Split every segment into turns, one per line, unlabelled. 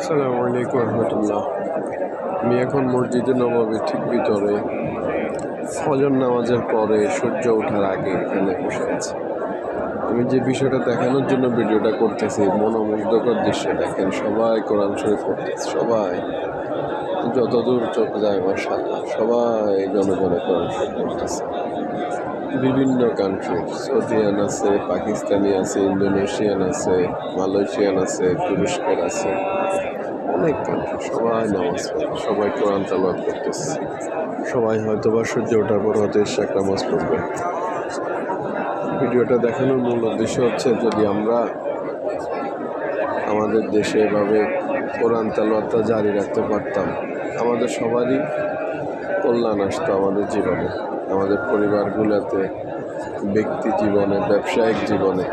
আসসালামু আলাইকুম রহমতুল্লাহ। আমি এখন মসজিদে নবাবের ঠিক ভিতরে ফজর নামাজের পরে সূর্য ওঠার আগে এখানে বসে আছি। আমি যে বিষয়টা দেখানোর জন্য ভিডিওটা করতেছি, মনোমুগ্ধকর দৃশ্য দেখেন, সবাই কোরআন শরীফ পড়তেছে, সবাই। যতদূর চোখ যায় মার্শাল্লাহ সবাই জনগণে শরীফ পড়তেছে বিভিন্ন কান্ট্রি সৌদিয়ান আছে, পাকিস্তানি আছে, ইন্দোনেশিয়ান আছে, মালয়েশিয়ান আছে, তুরস্কের আছে, অনেক কান্ট্রি সবাই নামাজ পড়ে, সবাই কোরআন তালাওয়াত করতেছে। সবাই হয়তো বা সূর্য ওঠার পর হয়তো একটা নামাজ পড়বে। ভিডিওটা দেখানোর মূল উদ্দেশ্য হচ্ছে যদি আমরা আমাদের দেশে এভাবে কোরআন তালাওয়াতটা জারি রাখতে পারতাম। আমাদের সবারই কল্যাণ আসতো আমাদের জীবনে, আমাদের পরিবারগুলোতে, ব্যক্তি জীবনে, ব্যবসায়িক জীবনে।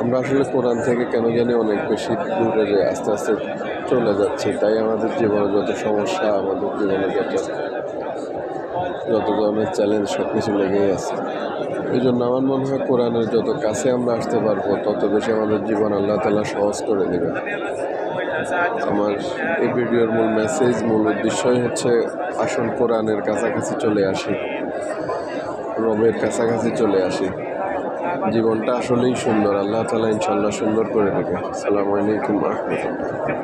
আমরা আসলে কোরআন থেকে কেন জানি অনেক বেশি দূরে আস্তে আস্তে চলে যাচ্ছে, তাই আমাদের জীবনে যত সমস্যা, আমাদের জীবনে যত যত ধরনের চ্যালেঞ্জ সব কিছু লেগেই আছে। এই জন্য আমার মনে হয় কোরআনের যত কাছে আমরা আসতে পারব, তত বেশি আমাদের জীবন আল্লাহ তালা সহজ করে দেবেন আমার এই ভিডিওর মূল মেসেজ মূল উদ্দেশ্যই হচ্ছে আসল কোরআনের কাছাকাছি চলে আসি, রবের কাছাকাছি চলে আসি। জীবনটা আসলেই সুন্দর, আল্লাহ তালা ইনশাল্লাহ সুন্দর করে দেবে। সালামু আলাইকুম রহমতুল্লাহ।